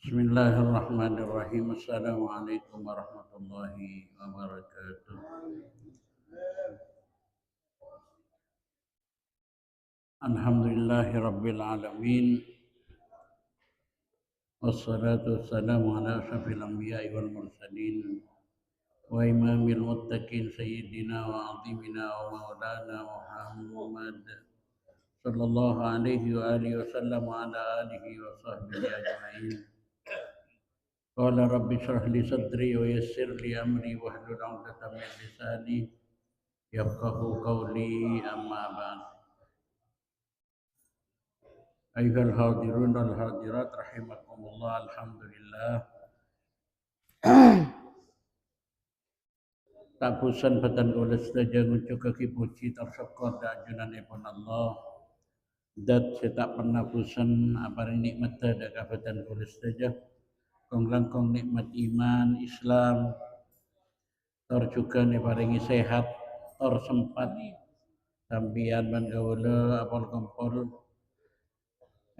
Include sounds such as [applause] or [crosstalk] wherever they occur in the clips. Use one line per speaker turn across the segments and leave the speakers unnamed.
Bismillahirrahmanirrahim. Assalamualaikum warahmatullahi wabarakatuh. Alhamdulillahi rabbil alamin. Wassalatu wassalamu ala asyrafil anbiya'i wal mursalin wa imamil muttaqin sayyidina wa azimina wa maulana Muhammad wa sallam wa ala alihi wa sahbihi ajma'in. Qala rabbi shrah li sadri wa yassir li amri wa hlul 'uqdatam min lisani yafqahu qawli amma ba'd. Ayuhal hadirun wal hadirat rahimakumullah alhamdulillah. Tak bosan batan kula sedaya ngucap kaki puji tersyukur dan ajunanipun Allah. Dat saya tak pernah bosan apa nikmat dan kabatan kula sedaya. Kong nikmat iman, Islam, tor juga nih paringi sehat, tor sempat sambian man gaula apal kompol.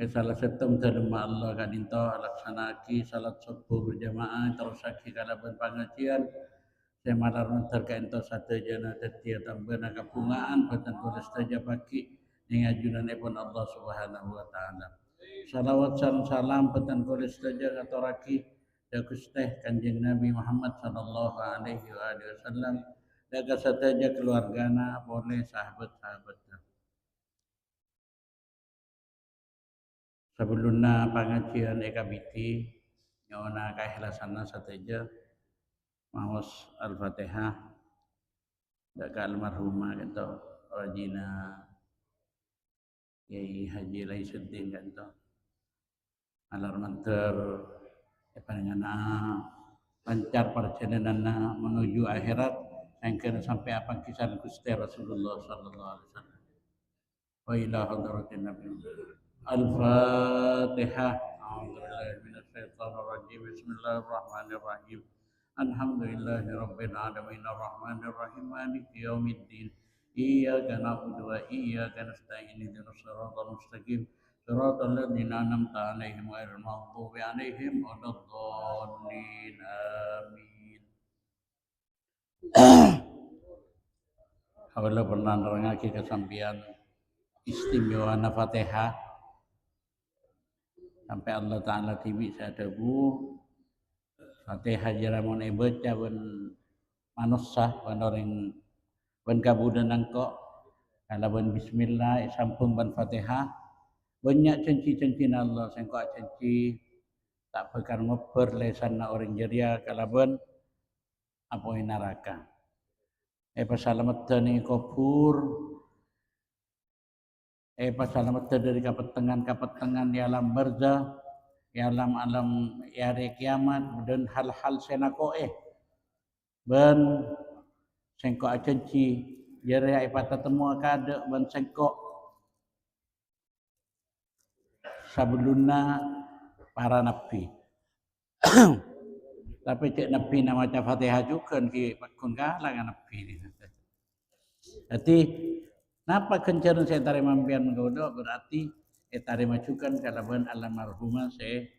Eh, salah satu dalam Allah kadinto laksanaki salat subuh berjamaah terusaki kalaban pengajian. Saya malar nonton ka ento satu jana tetia tambah kapungaan batan kulis saja pagi ning ajunan pun Allah Subhanahu wa taala. Salawat salam salam batan kulis saja ngaturaki ya Gusti Kanjeng Nabi Muhammad sallallahu alaihi wasallam daga sateja keluargana boleh sahabat-sahabatnya. sebelumnya pengajian EKBT nyona keikhlasan sateja mawas al-fatihah dak almarhumah gitu rajina Kiai Haji Raisuddin kanto. Alor mentor ya panjenengan ah, lancar perjalanan ah, menuju akhirat engker sampai apa kisah Gusti Rasulullah sallallahu alaihi wasallam. Wa ila hadratin Nabi. Al-Fatihah. A'udzubillahi Bismillahirrahmanirrahim. Alhamdulillahi rabbil alamin arrahmanirrahim maliki yaumiddin. الرحيم الحمد لله رب العالمين الرحمن الرحيم مالك يوم الدين إياك نعبد وإياك نستعين اهدنا الصراط المستقيم صراط الذين أنعمت عليهم غير المغضوب عليهم ولا الضالين آمين [clears throat] Hawala pernah nerangake kesampian istimewa Fatihah sampai Allah Ta'ala tibi saya tebu Fatihah jaramun baca ben manusia ben orang ben kabudan nangko kalau ben bismillah sampung ben Fatihah. Banyak cenci-cenci Allah sengko cenci tak bekar ngoper lesan na orang jeria kalau ben apa neraka. Eh pasalamat ni kopur eh pasalamat dari kapetengan kapetengan di alam barzah di alam alam yare kiamat dan hal-hal senako eh. Ben sengko acenci jere ai pata temu kada ben sengko sabuluna para nabi [coughs] tapi cek nabi nama fatihah juga ki pakun kalangan nabi ni. Jadi Napa kencaran saya tarik mampian menggoda? Berarti saya tarik majukan kalaban alam marhumah saya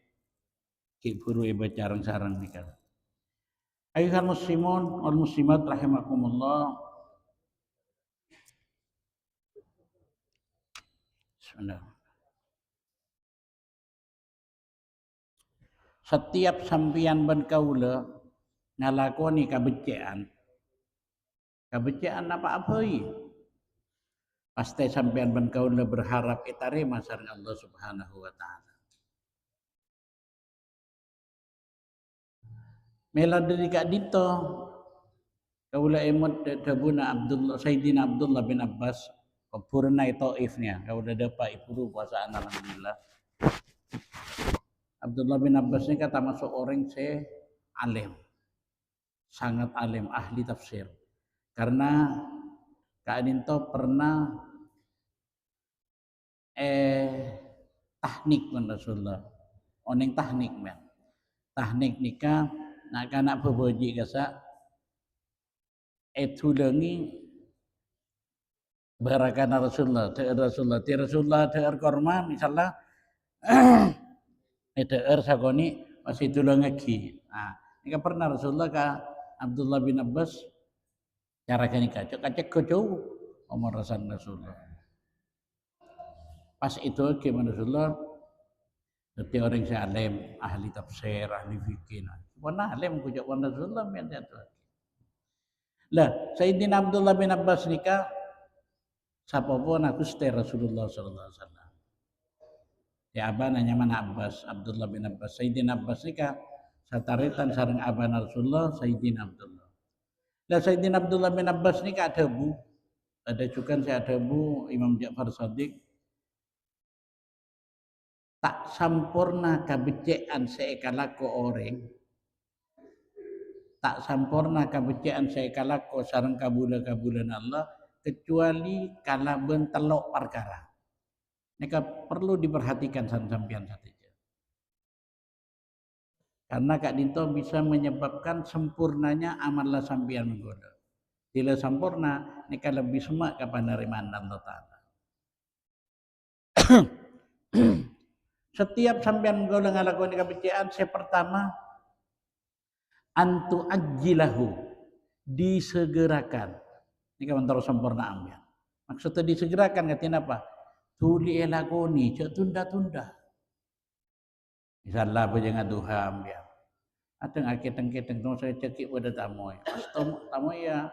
kiburu iba carang sarang nih Ayuhan muslimun wal muslimat rahimakumullah. Bismillah. Setiap sampian ben kaula ngalakoni kabecian. Kabecian apa-apa pasti sampean ben kaula berharap itarima sareng Allah Subhanahu wa taala. Mela dari kak dito kaula emot tabuna Abdullah Sayyidina Abdullah bin Abbas Purna Taifnya kaula dapat ipuru puasaan alhamdulillah. Abdullah bin Abbas ini kata masuk orang se alim. Sangat alim, ahli tafsir. Karena Kak Adinto pernah eh tahnik pun Rasulullah. Oneng tahnik men. Tahnik nikah nak kanak beboji kasa eh tulengi Barakan Rasulullah, teer Rasulullah, ti Rasulullah teer korma misalnya [clears throat] teer sagoni masih tulung lagi. Nah, ini pernah Rasulullah ka Abdullah bin Abbas cara kani kacau kacau kacau Umar Rasul Rasulullah. Pas itu gimana Rasulullah Jadi orang yang alim, ahli tafsir, ahli fikih. Kujak wana Rasulullah yang jatuh. Lah, Sayyidina Abdullah bin Abbas nikah Sapa pun aku stay Rasulullah sallallahu alaihi wasallam. Ya abah nanya mana Abbas, Abdullah bin Abbas. Sayyidina Abbas nikah sataritan sareng abana Rasulullah Sayyidina Abdullah. Lah Sayyidina Abdullah bin Abbas nikah ada bu. Ada juga saya ada bu Imam Ja'far Sadiq. Tak sempurna kabecean seekalako orang. Tak sempurna kabecean seekalako sareng kabula-kabulan Allah kecuali kala bentelok perkara. Ini perlu diperhatikan sampian saja. Karena Kak Dinto bisa menyebabkan sempurnanya amallah sampian menggoda. Bila sempurna, ini lebih semak ke penerimaan Allah Ta'ala. [coughs] Setiap sampian menggoda ngalakukan kebencian, saya pertama, antu ajilahu, disegerakan ini kan terus sempurna ambil. Maksudnya disegerakan katanya apa? Tuli elagoni, cek tunda-tunda. Misalnya apa jangan duha ambil. Ada ngakiteng keteng tong saya cekik pada tamu ya. Pas tamu, tamu ya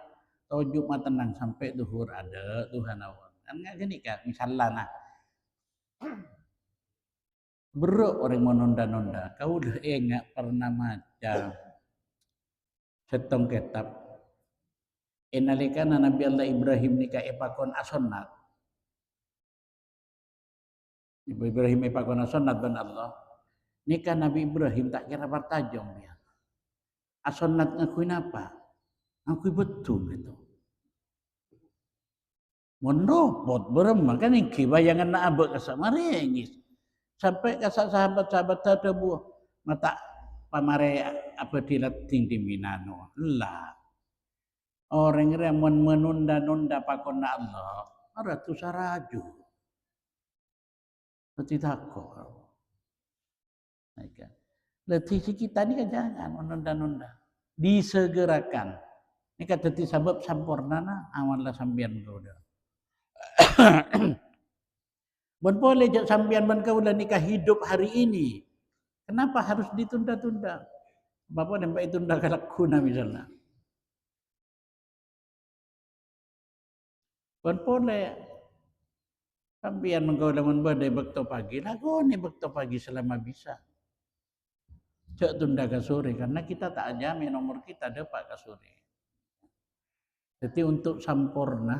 tahu Jumat tenang sampai duhur ada Tuhan awal. Kan nggak gini kan? Misalnya nah. Bro orang mau nunda-nunda. Kau udah enggak pernah macam setong kitab Inalikana Nabi Allah Ibrahim nikah epakon asonat. Ibrahim epakon asonat dan Allah. Nikah Nabi Ibrahim tak kira bertajam ya. Asonat ngakuin apa? Ngakuin betul itu. Mondopot berema kan yang bayangan na abek kasa marengis. Sampai kasa sahabat-sahabat ada buah mata pamare apa dilat tinggi minano. Lah Orang yang menunda-nunda pakona Allah, ada tu saraju. Tidak kok. Letih kita ini kan jangan menunda-nunda. Disegerakan. Ini kata ti sebab sampurnana amallah sambian kauda. Bon [coughs] boleh jak sambian ban kauda nikah hidup hari ini. Kenapa harus ditunda-tunda? Bapak nampak itu ndak kalak kuna misalnya. Pun boleh. Sambian menggaulangan badai bekto pagi. Lagu ni bekto pagi selama bisa. Cek tunda ke sore. Karena kita tak jamin nomor kita dapat ke sore. Jadi untuk sampurna.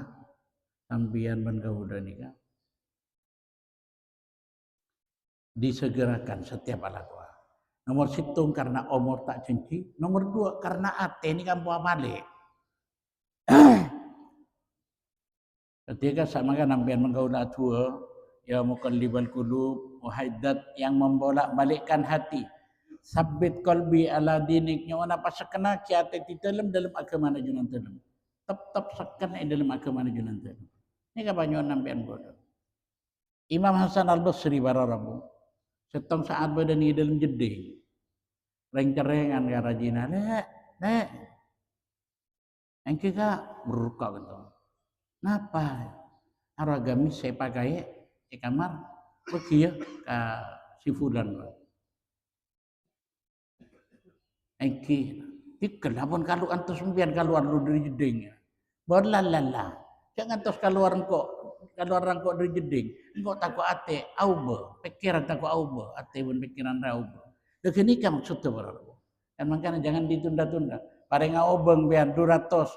Sambian menggaulan ni kan. Disegerakan setiap alat Nomor situng karena umur tak cenci. Nomor dua karena ate ni kan buah balik. Ketika sama kan nampian mengkaula tua, ya mukallibal qulub, wahaidat yang membolak-balikkan hati. Sabit kolbi ala diniknya wana apa sekena kiate di dalam dalam agama najunan dalam. Tetap sekena dalam agama najunan dalam. Ini kebanyakan nampian bodoh. Imam Hasan al Basri bararabu. Setong saat badani dalam jeding. Reng-cerengan ya rajina. Nek, nek. Yang kita berukak gitu. Napa? Aragami saya pakai di kamar pergi ya ke si fulan. Engki, tikel pun kalau antus sembian keluar lu dari jeding. Berlalala. Jangan terus keluar engkau keluar engkau dari jeding. Engkau takut ate, auba, pikiran takut auba, ate pun pikiran auba. Begini kan maksudnya berapa? Kan makanya jangan ditunda-tunda. Paling aubang biar duratos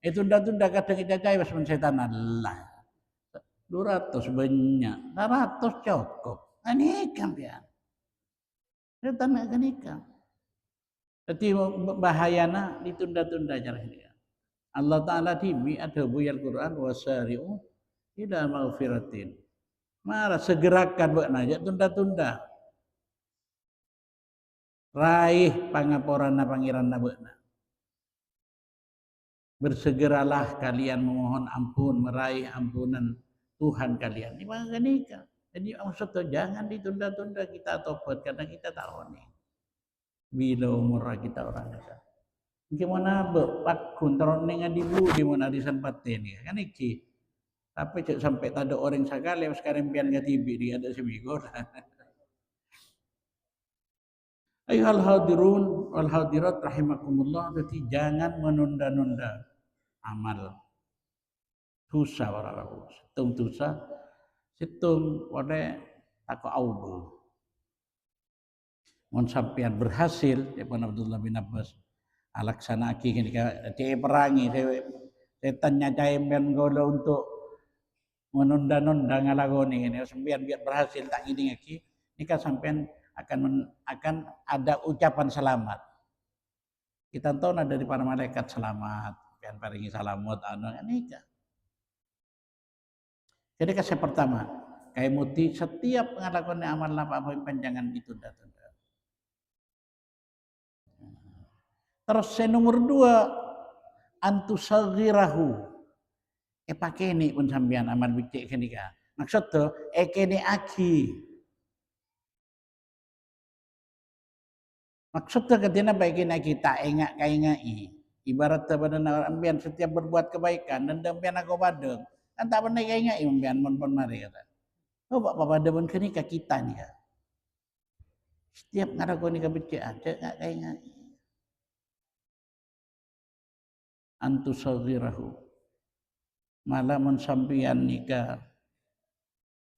itu tunda-tunda kadang kita cai pas setan Allah. ratus banyak, ratus cukup. Anikam ya. Setan nggak nikah. Jadi bahayana ditunda-tunda cara ini. Allah Ta'ala dimi ada buyal Quran wasari'u ila maghfiratin. Marah segerakan buat najak tunda-tunda. Raih pangaporan na pangeran na bersegeralah kalian memohon ampun, meraih ampunan Tuhan kalian. Ini maka nikah. Jadi maksud tu jangan ditunda-tunda kita tobat karena kita tahu nih bila umur kita orang itu. Gimana be pak kuntaron dengan dibu di mana di paten ya kan iki. Tapi sampai tak ada orang sekali sekarang pian gak tibi dia ada seminggu. [laughs] Ayuhal hadirun wal hadirat rahimakumullah. Jadi jangan menunda-nunda amal. Tusa warahmatullahi Situng tusa. Situng pada tak aubu. Mon sampean berhasil, ya Abdullah bin Abbas. Alaksana aki kini dia perangi. Saya tanya cahaya golo untuk menunda-nunda ngalagoni ini. Sampean biar berhasil tak ini aki. Ini kan sampean akan men, akan ada ucapan selamat. Kita tahu ada dari para malaikat selamat, yang paringi salamat anu nikah. Jadi kasih pertama, kayak muti setiap ngelakukan amal apa apa panjangan itu datang. Terus yang nomor dua, antusagirahu. Eh pakai ini pun sambian amal bicik kenika. Maksud tu, eh kini aki. Maksudnya ketika baik kita ingat kaingai. Ibarat pada ambian setiap berbuat kebaikan dan ambian aku badeng. Kan tak pernah kaingai ambian mon pon mari kata. Oh bapak pada pun kini ke kita nih ya. Setiap ngaraku ni kebecikan, cek nggak kaingai. Antu sawirahu. Malah mon sampian nikah.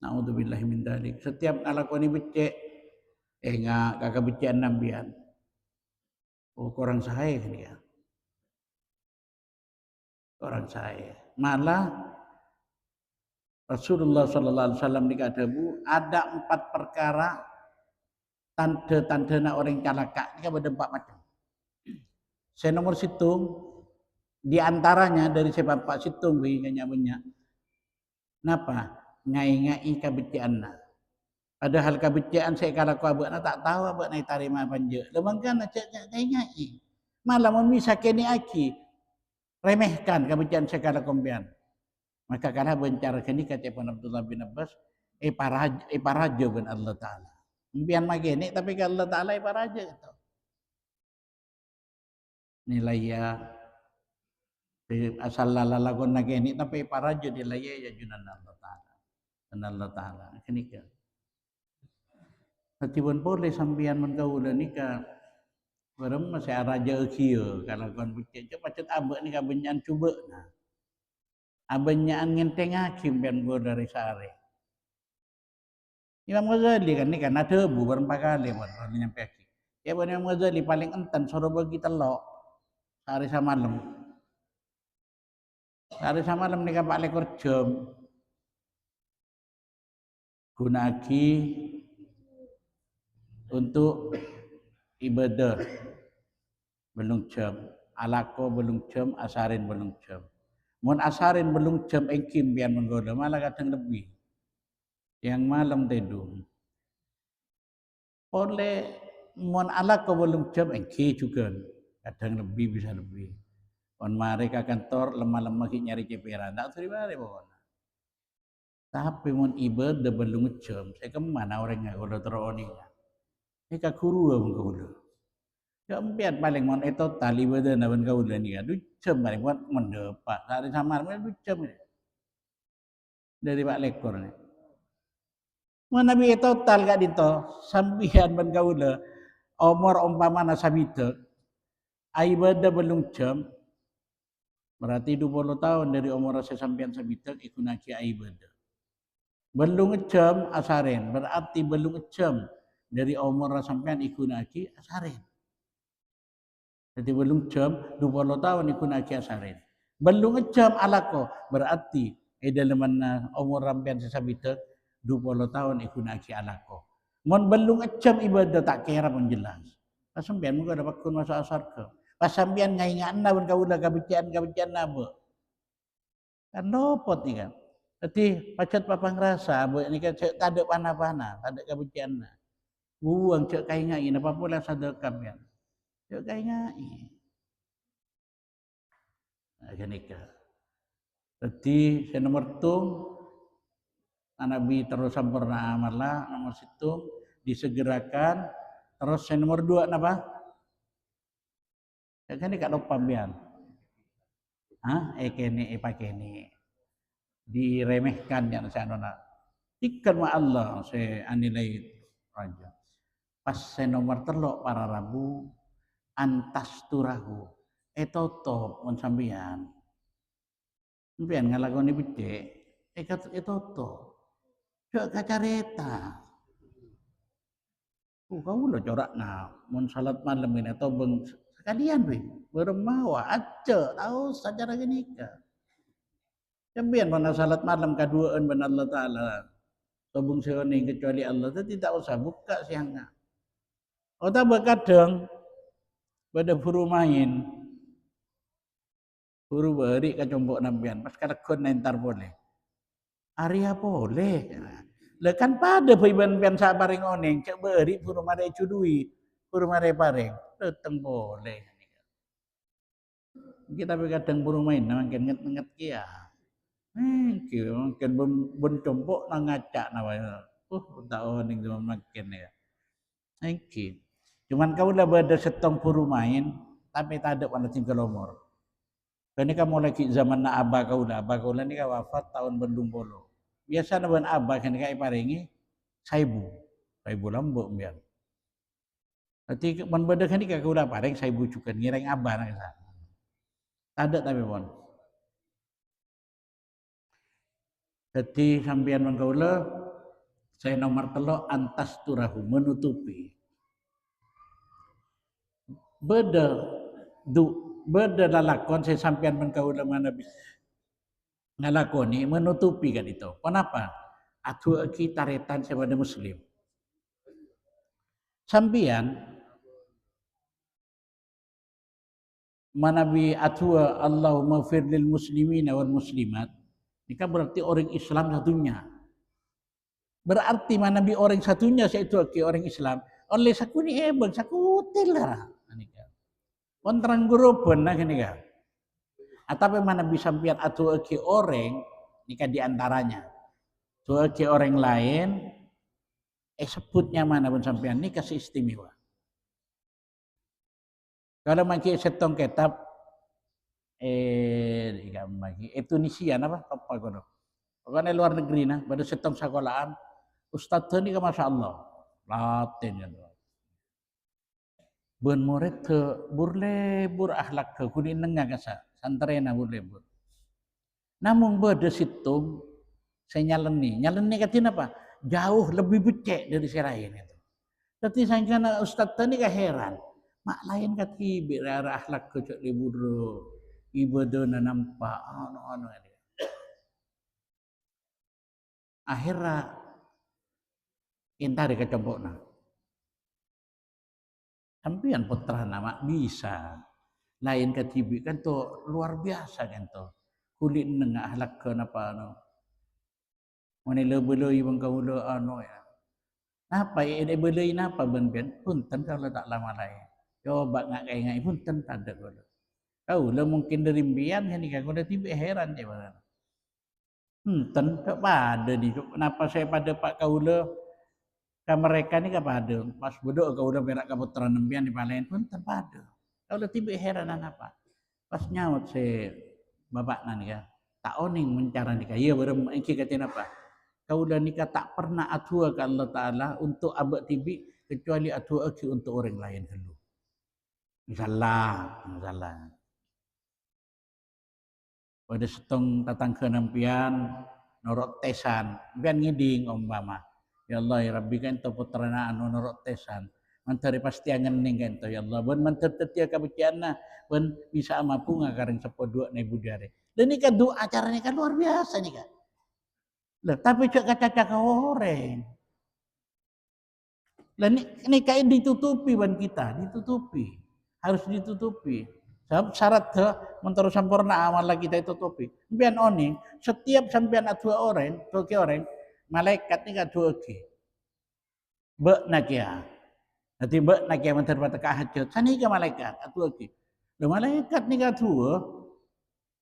Naudzubillahi min dalik. Setiap ngaraku ni becek, eh nggak kakak nambian Oh, orang saya ya. Orang saya. Malah Rasulullah Sallallahu Alaihi Wasallam bu ada empat perkara tanda-tanda nak orang calaka ini ada empat macam. Saya nomor situng di antaranya dari sebab Pak Situng begini banyak. Kenapa? Ngai-ngai kabecian Padahal kebecian saya kalau kau abak tak tahu abak naik tarima panja. Lemang kan cek cek nyai. Malah memisa kini aki remehkan kebecian saya kalau kompian. Maka karena bencar kini kata Ibn Abdullah bin Abbas, eh paraja, eh paraja bin Allah Taala. Impian magini tapi kalau Allah Taala eh paraja gitu. Nilai ya asal lalalagon nagini tapi paraja nilai ya junan Allah Taala. Dan Allah Taala. Kini kan. Natibun boleh sambian mengkaula nikah. Barang masih raja kia kalau kon pikir je macam abak ni kabenyan cuba nah. Abenyan ngenteng hakim bian go dari sare. Imam Ghazali kan ni kan ada bu berapa kali pun kalau nyampe hakim. Ya pun Imam Ghazali paling entan suruh bagi telok sehari semalam. Sehari semalam ni kan pak lekor jam. Gunaki untuk ibadah belum jam alako belum jam asarin belum jam mun asarin belum jam engkim biar menggoda malah kadang lebih. Yang malam tidur. Oleh mun alako belum jam engki juga. Kadang lebih bisa lebih. On mereka kantor lemah-lemah nyari ceperan tak terima deh pokoknya. Tapi mun ibadah belum jam saya ke mana orangnya kalau teroninya Ika kuru abang kaula. Ya empiat paling mon itu tali beda naban kaula ni kan. Ducem paling buat mendepak. Sari samar men ducem ni. Dari pak lekor ni. Mun nabi itu tal gak dito sambian ban kaula umur umpamana sabita beda belum jam berarti 20 tahun dari umur saya sampean sabita ikunaki beda. Belum jam asaren berarti belum jam dari umur sampean ikut naki asarin. Jadi belum jam 20 tahun ikut naki asarin. Belum jam alako berarti dalam mana umur sampean sesabita 20 tahun ikut naki alako. Mon belum jam ibadah tak kira pun jelas. Pas sampean muka dapat kun masuk asar ke. Pas sampean ngai ngana pun kau udah kabician kabician nabo. Kan lopot nih kan. Jadi pacet papang rasa, bu ini kan tak ada panah-panah, tak ada kabician. Buang cek kai ngai apa pula sadekam ya. Cek kai ngai. Kenika. Jadi saya nomor tu Nabi terus sempurna amarlah nomor situ disegerakan terus saya nomor dua apa? Ya kan kak lupa biar. Hah? Ekene epakene. Diremehkan yang saya nona. Ikan ma Allah saya anilai raja. Pas saya nomor telok para rabu antas turahu. Etoto pun sambian. Sambian ngalakoni. Ekat etoto. Cok kacareta. Oh, kau lo corak na, mun salat malam ini atau beng sekalian be, bermawa aja tahu secara gini ka. Jambian mana salat malam keduaan ben Allah Taala. Tobung seoni kecuali Allah itu tidak usah buka siangnya. Oh tak kadang pada buru main. Buru beri kecombok nambian. Pas kada kon nentar boleh. Arya boleh. Lah kan pada piban pian sa bareng oneng cek beri puru mare cudui, puru mare pareng. Teteng boleh. Kita kadang puru main makin nget-nget kia. Hmm, kia makin ben compok nang ngacak nawa. Uh, tak cuma makin ya. Thank you. Cuman kau lah berada setong puru main, tapi tak ada warna tinggal umur. Ini kamu lagi zaman na abah kau lah, abah kau lah ni kau wafat tahun bendung bolo biasa na ban abah kan kai paringi saibu. Saibu lambok biar Nanti man benda kan kau udah paring saibu cukan. Ngireng abah nak sa ada tapi pun. Jadi sampean mengkaula saya nomor telo antas turahu menutupi beda beda lalakon saya sampean mengkaula mana ngalakoni menutupi kan itu. Kenapa? Atu aki taretan sebagai muslim. Sampian manabi atua Allahumma fir lil muslimin wal muslimat ini kan berarti orang Islam satunya. Berarti manabi orang satunya yaitu aki orang Islam. Oleh sakuni ebang sakutil lah. Kontrang guru pun nah ini kan. Atau mana bisa biar atau ke orang nikah di antaranya. Tuh ke orang lain, eh sebutnya mana pun sampean ini kasih istimewa. Kalau maki setong kitab eh maki eh Tunisia apa apa kono. Pokoknya luar negeri nah, pada setong sekolahan Ustadz ini kan masya Allah, latin ya Ben murid te burle bur ahlak ke kuning nengah kasa santarena boleh buat. Namun berde situ saya nyaleni. Nyaleni katanya apa? Jauh lebih becek dari si lain itu. Tapi saya kena Ustaz tadi heran. Mak lain kati biar akhlak kecok libur ibadah nampak anu ini. Akhirnya intari kecompokna. Sampian putra nama bisa lain katibi kan to luar biasa kan to kulit nengah halak ke napa no Mani lebeloi bang kau le ano ya. Apa ya ini beloi napa ben punten kalau tak lama lain. Coba ngak kayak ngai punten tak ada kau. Kau le mungkin dari bian kan kau udah tiba heran je bang. Punten tak pada di kenapa saya pada pak kau ke mereka ni ke pada pas bodoh kau udah berak ke putra nembian di palain pun pada. Kalau tiba heranan apa? Pas nyaut si bapak nani ya, tak oning mencara nikah. Iya baru iki katin apa? Kau udah nikah tak pernah atua ke Allah Ta'ala untuk abad tibi kecuali atua aki untuk orang lain dulu. Misalnya, misalnya. Pada setong tatang kenampian, norok tesan, bian ngiding umpama. Ya Allah, ya Rabbi kan itu putra anu norok tesan Mantari pasti angan ninggan to ya Allah. Bon mantar tetia kabutiana. Bon bisa amapu ngakareng sepo dua nih budare. Dan ini kan doa acaranya kan luar biasa nih kan. Lah tapi cak kaca orang. Lah ini, kain ditutupi ban kita, ditutupi. Harus ditutupi. Sebab syarat menurut sempurna amal kita itu tutupi. Biar oni, setiap sampean dua orang, dua orang, malaikat ini kan dua ke. Be nakia. Nanti mbak nak yang menterbat ke hajat. Sana ke malaikat. Atu lagi. Le malaikat ni kata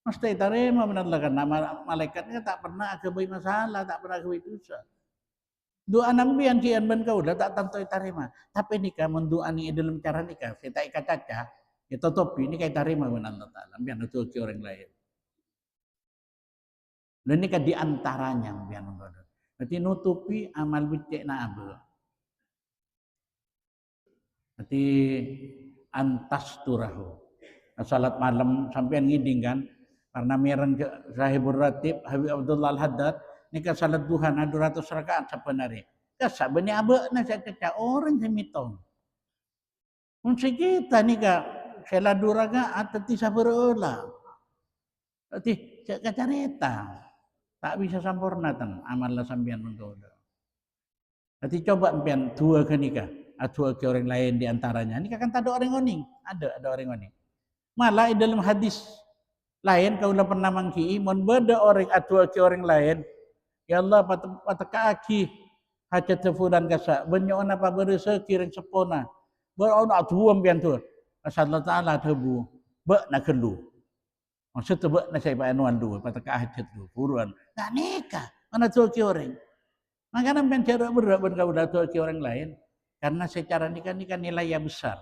Mesti terima benar karena malaikatnya tak pernah kebai masalah, tak pernah kebai dosa. Doa Nabi yang kian ben kau dah tak tentu terima. Tapi nikah mendoa ni dalam cara nikah, saya ikat caca, itu topi ini kayak terima benar Allah Taala. Biar orang lain. Dan nikah di antaranya biar menggoda. Berarti nutupi amal becek na abu. Berarti antas turahu. Salat malam sampai ngiding kan, karena miran ke Sahibur Ratib Habib Abdullah Al-Haddad nikah salat duha na 200 rakaat sebenarnya. Kasa bani abe na saya caca orang semitong. Mungkin kita nikah salat dua rakaat teti saberola. Teti saya careta. Tak bisa sempurna tan amal sambian menggoda. Nanti coba impian dua ke nikah, atau ke orang lain di antaranya. Nikah kan ada orang oning, ada ada orang oning. Malah dalam hadis lain kau pernah mangki mon beda orang atau ke orang lain ya Allah pataka kaki hajat tefudan kasa banyak apa berasa kiring sepona beron atu ambian tu asal Allah taala tebu be nak kelu maksud tu nak saya anuan dua pataka hajat tu buruan nak nikah mana tu ke orang makanya ambian cara berat berkau dah tu ke orang lain karena secara nikah nikah nilai yang besar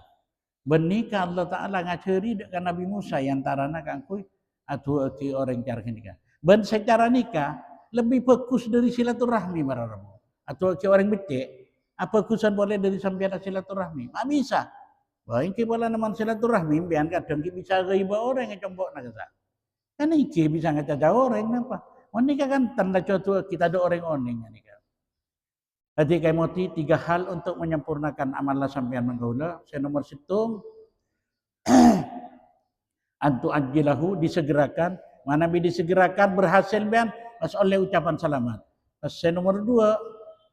Benikah Allah Ta'ala ngaceri dengan Nabi Musa yang tarana kangkui atau ke orang cara nikah. Ben secara nikah lebih fokus dari silaturahmi para rabu. Atau ke orang becek, apa kusan boleh dari sambian silaturahmi? Tak bisa. Wah, ini boleh naman silaturahmi, biar kadang kita bisa riba orang yang combok nak. Kan ini bisa ngaca orang apa? Oh nikah kan tanda contoh kita ada orang oning nikah. Jadi kayak moti tiga hal untuk menyempurnakan amalan sampean menggaula. Saya nomor situng. [clears throat] Antu ajilahu disegerakan. Mana bi disegerakan berhasil bian pas oleh ucapan selamat. Pas nomor dua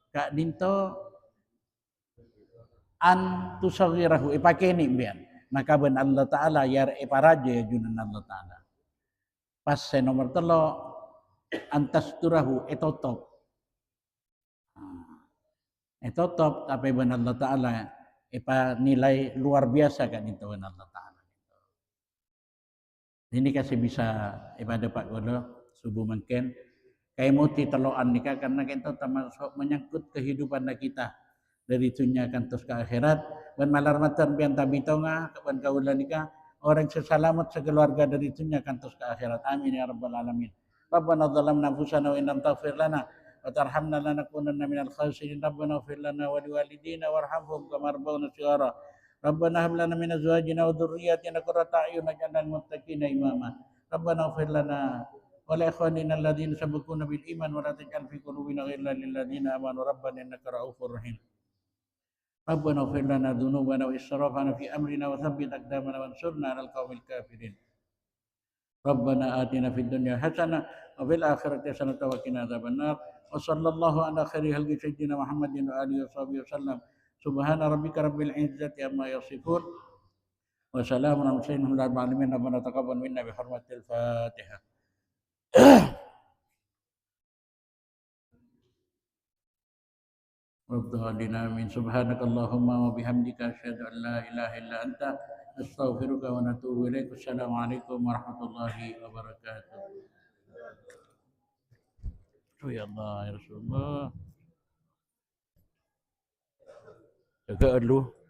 kak dinto antu sagirahu ipake ini bian maka ben Allah Ta'ala ya iparaja ya junan Allah Ta'ala pas nomor telo antas turahu etotop etotop tapi ben Allah Ta'ala ipa nilai luar biasa kan itu ben Allah Ta'ala ini kasih bisa ibadah Pak Godo subuh mungkin kayak muti teloan nikah karena kita termasuk menyangkut kehidupan kita. Dari dunia kan terus ke akhirat dan malar matan bian tabitonga kapan kaula nikah orang seselamat segala warga dari dunia akan terus ke akhirat. Amin ya rabbal alamin. ربنا ظلمنا انفسنا وان لم تغفر لنا وترحمنا لنكونن من الخاسرين ربنا اغفر لنا ولوالدينا وارحمهم كما ربونا صغارا ربنا هب لنا من ازواجنا وذرياتنا قرة اعين واجعلنا المتقين اماما ربنا اغفر لنا ولاخواننا الذين سبقونا بالايمان ولا تجعل في قلوبنا غلا للذين امنوا ربنا انك رؤوف رحيم ربنا اغفر لنا ذنوبنا وإسرافنا في أمرنا وثبت أقدامنا وانصرنا على القوم الكافرين. ربنا آتنا في الدنيا حسنة وفي الآخرة حسنة وقنا عذاب النار. وصلى الله على خير خلق سيدنا محمد وآله وصحبه وسلم. سبحان ربك رب العزة عما يصفون. وسلام على المرسلين الحمد لله رب العالمين. ربنا تقبل منا بحرمة الفاتحة. ربنا من سبحانك اللهم وبحمدك أشهد أن لا إله إلا أنت نستغفرك ونتوب إليك. السلام عليكم ورحمة الله وبركاته. يا الله يا رسول الله. lu